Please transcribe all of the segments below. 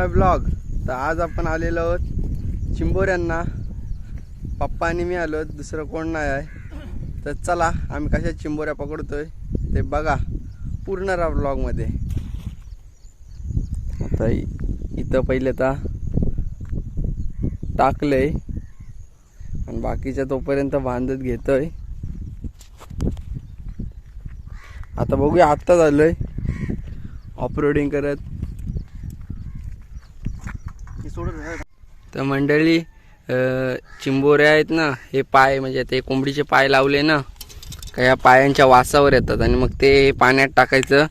माय blog. तर आज आपण आलेलो आहोत चिंबोऱ्यांना. पप्पा आणि मी आलो दुसरं कोण नाही आहे. तर चला आम्ही कशा चिंबोऱ्या पकडतोय ते बघा पूर्ण राहा ब्लॉगमध्ये. आता इथं पहिले तर टाकलंय. आणि बाकीच्या तोपर्यंत बांधत घेतोय. आता बघूया आत्ता झालंय. ऑफरोडिंग करत. तर मंडळी चिंबोऱ्या आहेत ना हे पाय म्हणजे ते कोंबडीचे पाय लावले ना का या पायांच्या वासावर येतात आणि मग ते पाण्यात टाकायचं.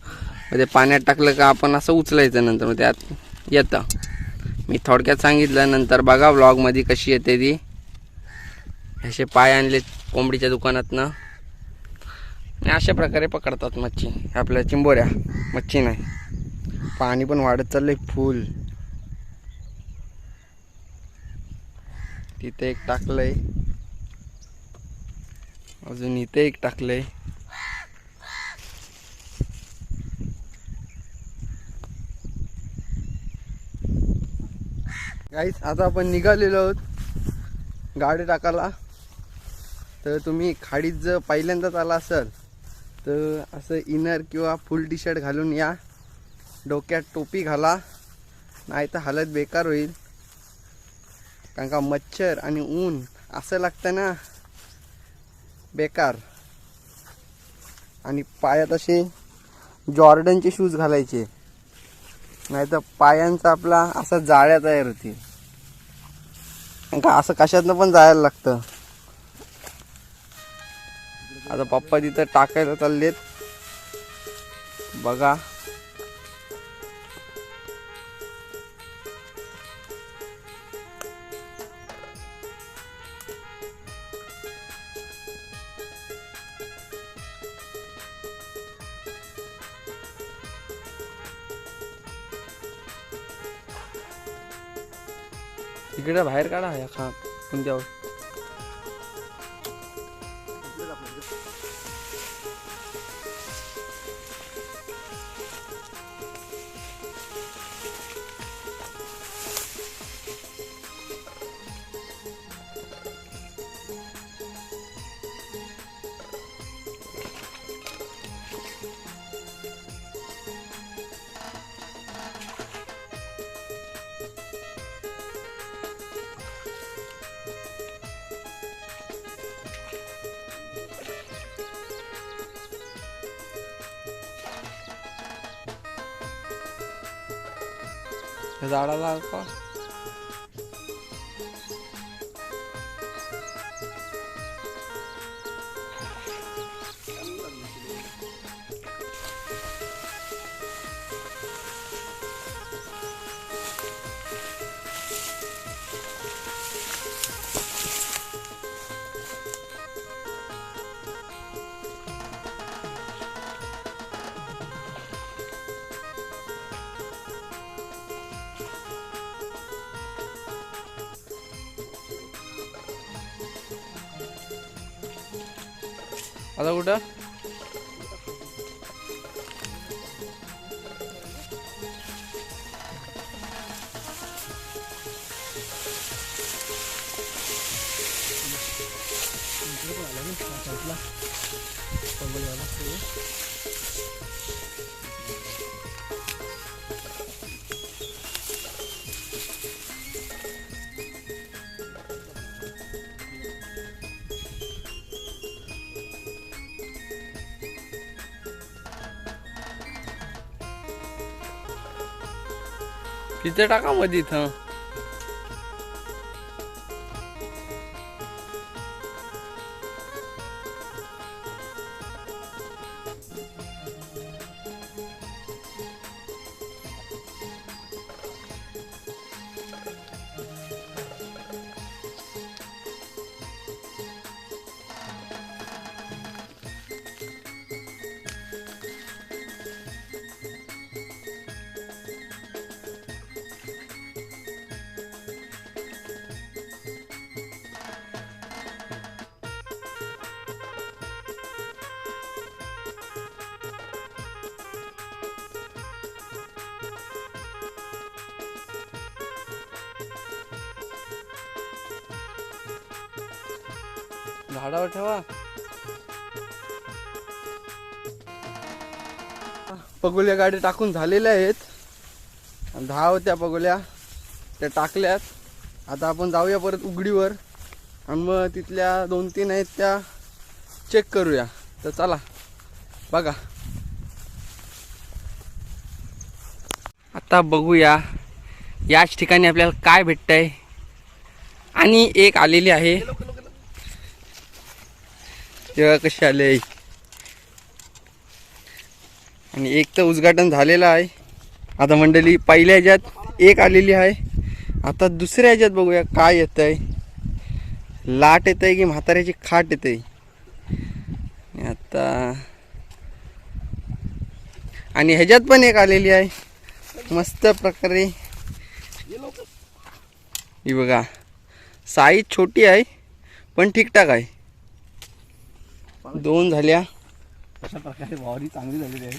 ते पाण्यात टाकलं का आपण असं उचलायचं नंतर मग त्यात येतं. मी थोडक्यात सांगितलं नंतर बघा व्लॉगमध्ये कशी येते ती. असे पाय आणले कोंबडीच्या दुकानातनं. आणि अशा प्रकारे पकडतात मच्छी आपल्या चिंबोऱ्या. मच्छी नाही. पाणी पण वाढत चाललंय फुल. तिथे एक टाकलंय. अजून इथे एक टाकलंय. गाईस आता आपण निघालेलो आहोत गाडी टाकायला. तर तुम्ही खाडीत जर पहिल्यांदाच आला असाल तर असं इनर किंवा फुल टी शर्ट घालून या. डोक्यात टोपी घाला. नाही तर हालत बेकार होईल. कारण का मच्छर आणि ऊन असं लागतं ना बेकार. आणि पायात असे जॉर्डनचे शूज घालायचे. नाही तर पायांचा आपला असा जाळ्या तयार होतील. कारण का असं कशातनं पण जायला लागतं. आता पप्पा तिथं टाकायला चाललेत. बघा. इकडे बाहेर काढा या खा कोणत्यावर झाडाला का आता किती टाका मध्ये इथं. झाडावर ठेवा. पगोल्या गाडी टाकून झालेल्या आहेत. दहा होत्या पगोल्या. त्या टाकल्यात. आता आपण जाऊया परत उघडीवर. आणि मग तिथल्या दोन तीन आहेत त्या चेक करूया. तर चला बघा. आता बघूया याच ठिकाणी आपल्याला काय भेटतंय. आणि एक आलेली आहे. तेव्हा कशी आले आणि एक तर उद्घाटन झालेलं आहे. आता मंडळी पहिल्या ह्याच्यात एक आलेली आहे. आता दुसऱ्या ह्याच्यात बघूया काय येत आहे लाट येत आहे की म्हाताऱ्याची खाट येत आहे आता आणि ह्याच्यात पण एक आलेली आहे. मस्त प्रकारे ही बघा. साईज छोटी आहे पण ठीकठाक आहे. दोन झाल्या. अशा प्रकारे वावरी चांगली झालेली आहे.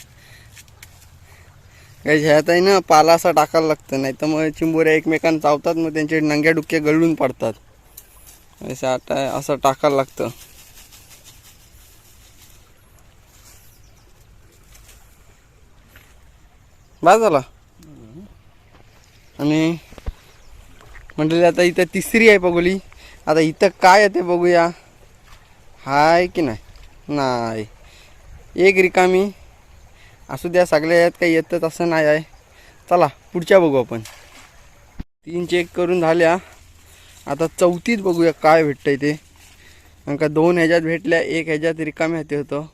काही ह्यात आहे ना पाला असा टाकायला लागतं नाही तर मग चिंबोऱ्या एकमेकांना चावतात मग त्यांचे नंग्या डुक्या गळून पडतात. असं आता असं टाकायला लागतं. बस झाला. आणि म्हटलं आता इथं तिसरी आहे बघुली. आता इथं काय येते बघूया. हाय की नाही? नाही. एक रिकामी. असू द्या सगळ्या यात काही येतच असं नाही आहे. चला पुढच्या बघू आपण. तीन चेक करून झाल्या. आता चौथीत बघूया काय भेटतंय ते. कारण का दोन ह्याच्यात भेटल्या एक ह्याच्यात रिकामे हाती होतं.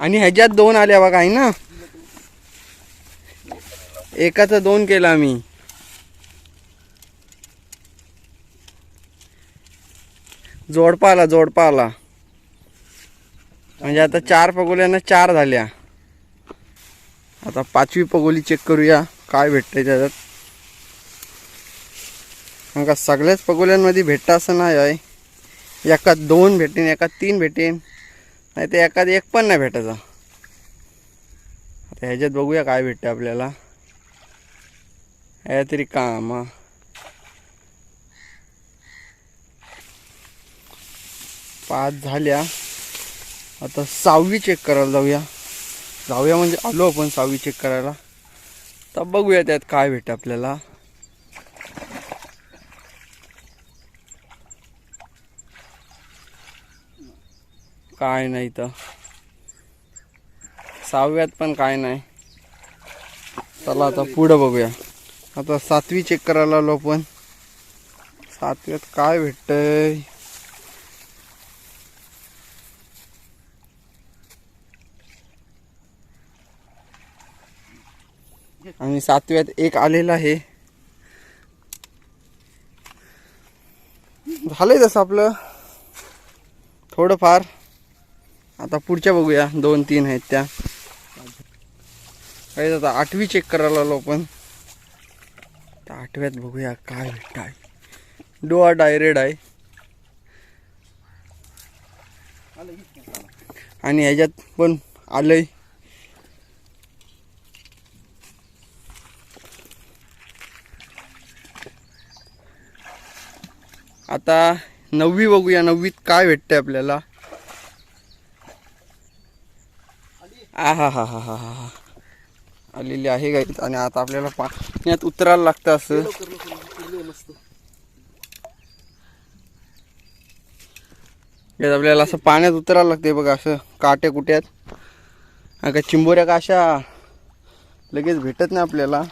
आणि ह्याच्यात दोन आल्या बघा आहे ना? एकाचं दोन केलं आम्ही. जोडपा आला जोडपा आला म्हणजे आता चार पगोल्यांना चार झाल्या. आता पाचवी पगोली चेक करूया काय भेटतंय त्याच्यात. कारण का सगळ्याच पगोल्यांमध्ये भेटतं असं नाही आहे. एकात दोन भेटेन एकात तीन भेटेन. नाही तर एकात एक पण नाही भेटायचा. आता ह्याच्यात बघूया काय भेटतं आपल्याला. ह्या तरी काम. पाच झाल्या. आता सहावी चेक करायला जाऊया. जाऊया म्हणजे आलो आपण सहावी चेक करायला. तर बघूया त्यात काय भेटतं आपल्याला. काय नाही तर सहाव्यात पण काय नाही. चला आता पुढं बघूया. आता सातवी चेक करायला आलो आपण. सातव्यात काय भेटतंय? आणि सातव्यात एक आलेला आहे. झालंय तसं आपलं. थोडंफार. आता पुढच्या बघूया. दोन तीन आहेत त्या. काही आता आठवी चेक करायला आलो आपण. आठव्यात बघूया काय भेटत आहे डोआ डायरेड आहे. आणि ह्याच्यात पण आलंय. आता नववी बघूया नववीत काय भेटतंय आपल्याला. आ हा हा हा हा हा हा आलेली आहे गाईत आणि आता आपल्याला पाण्यात उतरायला लागतं असं. आपल्याला असं पाण्यात उतरायला लागते बघा असं. काटे कुट्यात. का चिंबोऱ्या का अशा लगेच भेटत नाही आपल्याला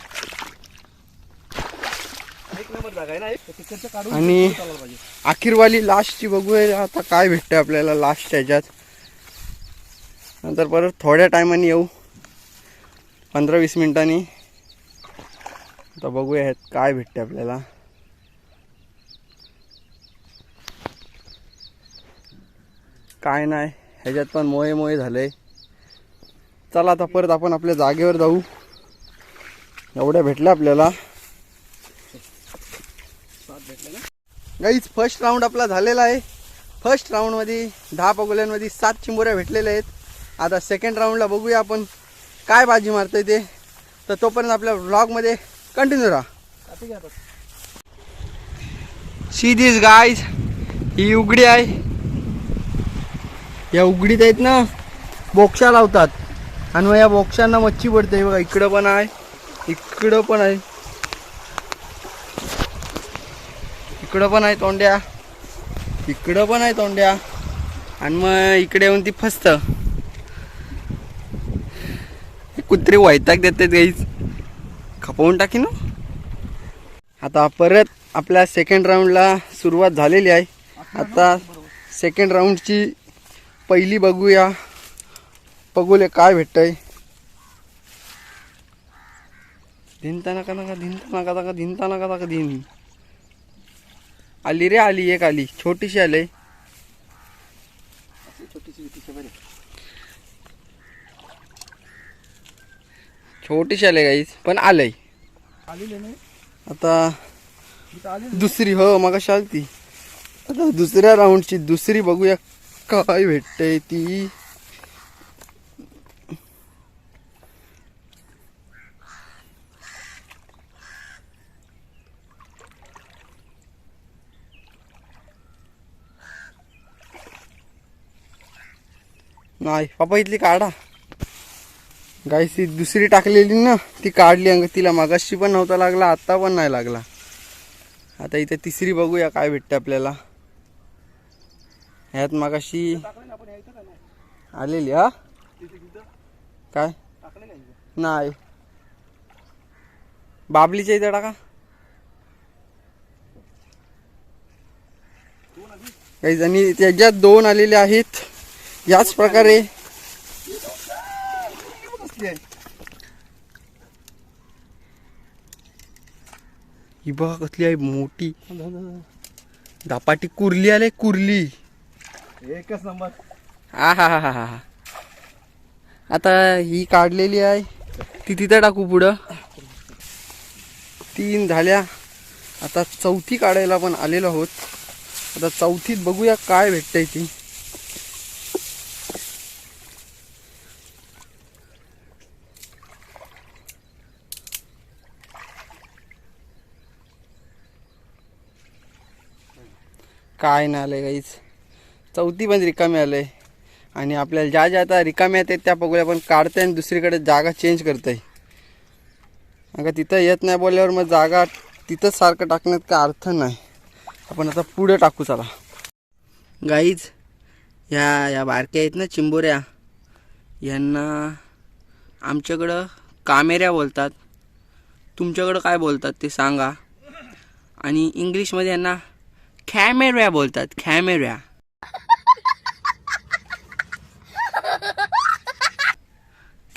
एक नंबर जागा आहे ना एक तिकडचं काढून आणि अखेरवाली लास्टची बघूया आता काय भेटतं आपल्याला लास्टच्या ह्याच्यात. नंतर परत थोड्या टायमाने येऊ. पंधरा वीस मिनिटांनी. आता बघूया ह्यात काय भेटते आपल्याला. काय नाही ह्याच्यात पण मोहे मोहे झाले. चला आता परत आपण आपल्या जागेवर जाऊ. एवढ्या भेटल्या आपल्याला. गाईज फर्स्ट राऊंड आपला झालेला आहे. फर्स्ट राऊंडमध्ये दहा पगोल्यांमध्ये सात चिंबोऱ्या भेटलेल्या आहेत. आता सेकंड राऊंडला बघूया आपण काय बाजी मारतोय ते. तर तोपर्यंत आपल्या व्लॉगमध्ये कंटिन्यू राहा. सी दिस गाईज ही उघडी आहे. या उघडीत आहेत ना बोक्षा लावतात. आणि मग या बोक्षांना मच्छी पडते. बघा इकडं पण आहे इकडं पण आहे. इकडं पण आहे तोंड्या. इकडं पण आहे तोंड्या. आणि मग इकडे येऊन ती फसत. कुत्रे वैताग देतात गाईच खपवून टाकी ना. आता परत आपल्या सेकंड राऊंडला सुरुवात झालेली आहे. आता सेकंड राऊंडची पहिली बघूया. बघूले काय भेटतंय. धिनता नका नका धिनता नका नका धिनता नका नका. धिन आली रे आली एक आली. छोटीशी आले छोटीशी आले गाईस पण आलंय. आता दुसरी हो मग आलती. आता दुसऱ्या राऊंडची दुसरी बघूया काय भेटतंय ती. नाही पापा इथली काढा. गाईस ती दुसरी टाकलेली ना ती काढली अंग तिला मागाशी पण नव्हता लागला आत्ता पण नाही लागला. आता इथे तिसरी बघूया काय भेटते आपल्याला. ह्यात मागाशी आलेली हा? काय? नाही. बाबलीच्या इथे टाका. काही जणी त्याच्यात दोन आलेले आहेत. याच प्रकारे ही बघा कसली आहे मोठी. दापाटी कुर्ली आले कुर्ली. एकच नंबर. हा हा हा हा हा. आता ही काढलेली आहे. ती तिथं टाकू पुढं. तीन झाल्या. आता चौथी काढायला पण आलेलो आहोत. आता चौथीत बघूया काय भेटतंय ती. काय नाही आलंय काहीच चौथी पण रिकामी आहे आणि आपल्याला ज्या ज्या आता रिकाम्या आहेत त्या पगुल्या पण काढते आणि दुसरीकडे जागा चेंज करताय. अगं तिथं येत नाही बोलल्यावर मग जागा तिथंच सारखं टाकण्यात काय अर्थ नाही. आपण आता पुढे टाकू चला. गाईज ह्या या बारक्या आहेत ना चिंबोऱ्या. यांना आमच्याकडं कामेऱ्या बोलतात. तुमच्याकडं काय बोलतात ते सांगा. आणि इंग्लिशमध्ये यांना कॅमेऱ्या बोलतात कॅमेऱ्या.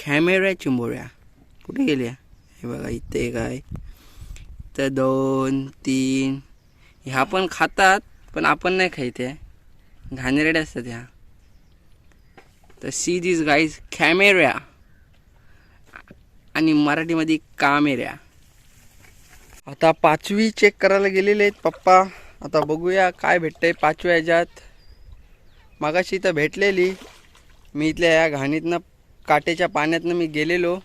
कॅमेऱ्या चिंबोऱ्या. कुठे गेल्या? हे बघा इथे काय तर दोन तीन. ह्या पण खातात पण आपण नाही खायत घाणेरड्या असतात ह्या. तर सी दिस गाईज कॅमेऱ्या. आणि मराठीमध्ये कामेऱ्या. आता पाचवी चेक करायला गेलेले आहेत पप्पा. आता बघूया काय भेटतं आहे पाचव्या ह्याच्यात. मागाशी इथं भेटलेली. मी इथल्या या घाणीतनं काटेच्या पाण्यातनं मी गेलेलो.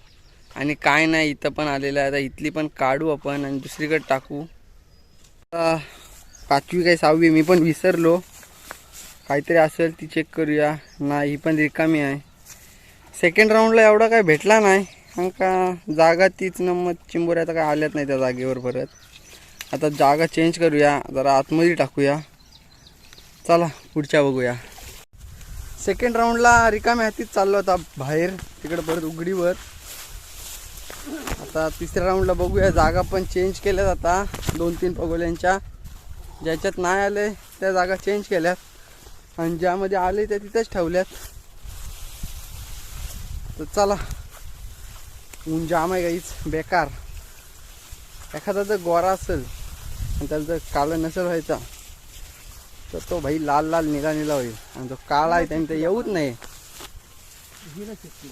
आणि काय नाही इथं पण आलेलं आहे. आता इथली पण काढू आपण आणि दुसरीकडे टाकू. पाचवी काय सहावी मी पण विसरलो. काहीतरी असेल ती चेक करूया. नाही ही पण रिकामी आहे. सेकंड राऊंडला एवढा काय भेटला नाही. कारण का जागा तीच नंबर चिंबोऱ्या आता काय आल्यात नाही त्या जागेवर परत. आता जागा चेंज करूया जरा आतमध्ये टाकूया. चला पुढच्या बघूया. सेकंड राऊंडला रिकाम्या हातीत चाललो होता बाहेर तिकडे परत उघडीवर. आता तिसऱ्या राऊंडला बघूया जागा पण चेंज केल्यात आता दोन तीन पगोल्यांच्या. ज्याच्यात नाही आले त्या जागा चेंज केल्यात. आणि ज्यामध्ये आले त्या तिथेच ठेवल्यात. तर चला. ऊन जाम आहे काहीच बेकार. एखादा जर गोरा असेल आणि त्याला जर काळा नसेल व्हायचा तर तो भाई लाल लाल निळा निला होईल. आणि जो काळा आहे त्याने ते येऊच नाही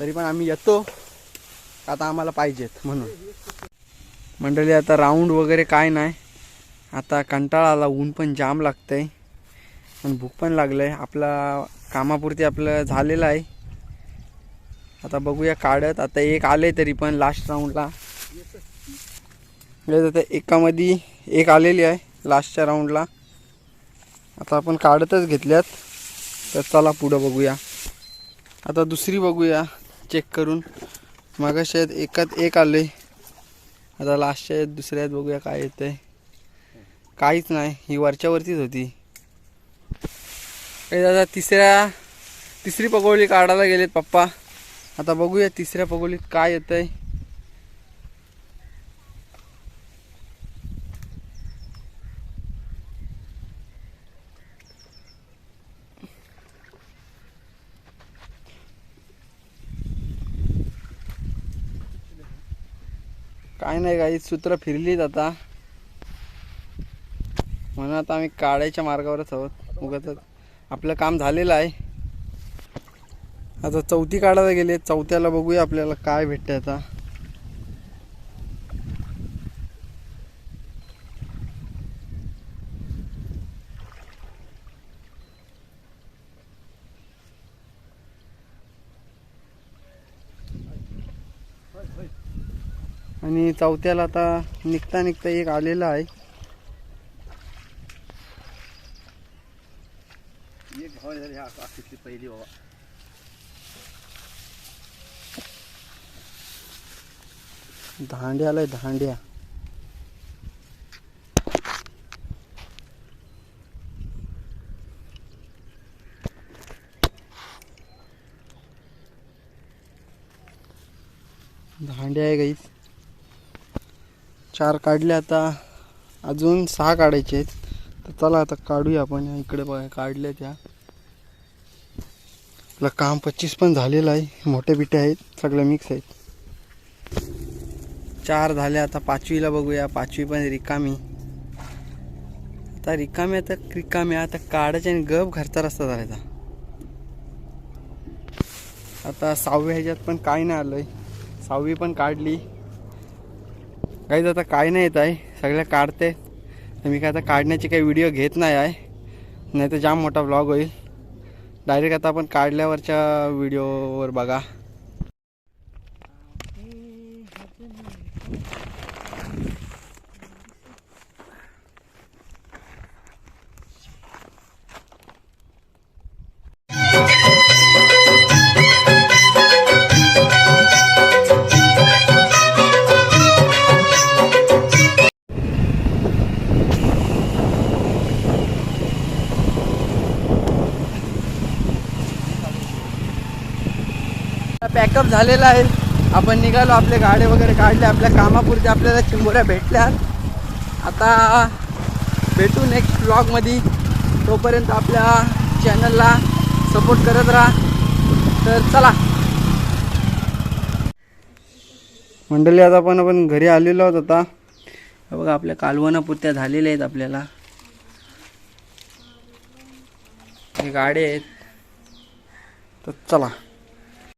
तरी पण आम्ही येतो. आता आम्हाला पाहिजेत म्हणून. मंडळी आता राऊंड वगैरे काय नाही. आता कंटाळा आला ऊन पण जाम लागतंय. आणि भूक पण लागलंय. आपला कामापुरती आपलं झालेलं आहे. आता बघूया काढत. आता एक आले तरी पण लास्ट राऊंडला आता एकामध्ये एक आलेली आहे लास्टच्या राऊंडला आता आपण काढतच घेतल्यात. तर चला पुढं बघूया. आता दुसरी बघूया चेक करून. मागाशी आहेत एकात एक आले. आता लास्टच्या आहेत दुसऱ्यात बघूया काय येतंय. काहीच नाही ही वरच्यावरतीच होती. काही दादा तिसऱ्या तिसरी पगोली काढायला गेलेत पप्पा. आता बघूया तिसऱ्या पगोलीत काय येतंय. काय नाही काही सूत्र फिरलीत आता. म्हणून आता आम्ही काढायच्या मार्गावरच आहोत उगाच आपलं काम झालेलं आहे. आता चौथी काढायला गेले चौथ्याला बघूया आपल्याला काय भेटतं आता. आणि चौथ्याला आता निघता निघता एक आलेला आहे. पहिली बाबा धांड्या आलाय धांड्या. धांड्या आहे गाईस. चार काढले आता. अजून सहा काढायचे आहेत. तर चला आता काढूया आपण. इकडे बघा काढल्या त्या. आपलं काम पच्चीस पण झालेलं आहे. मोठे बिटे आहेत. सगळं मिक्स आहेत. चार झाले आता. पाचवीला बघूया. पाचवी पण रिकामी. आता रिकामी आता रिकामी. आता काढायचे आणि गप घरचा रस्ता झाला आता सहावी ह्याच्यात पण काय नाही आलंय. सहावी पण काढली. काहीच आता काय नाही येत आहे. सगळ्या काढते. तर मी काय आता काढण्याची काही व्हिडिओ घेत नाही आहे. नाही तर जाम मोठा ब्लॉग होईल. डायरेक्ट आता आपण काढल्यावरच्या व्हिडिओवर बघा. पॅकअप झालेला आहे. आपण निघालो आपले गाडे वगैरे काढले आपल्या कामापुरते आपल्याला चिंबोऱ्या भेटल्या आता भेटू नेक्स्ट ब्लॉगमध्ये तोपर्यंत आपल्या चॅनलला सपोर्ट करत राहा. तर चला. मंडळी आता पण आपण घरी आलेलो आहोत आता. बघा आपल्या कालवणापुरत्या झालेल्या आहेत आपल्याला. हे गाडे आहेत. तर चला.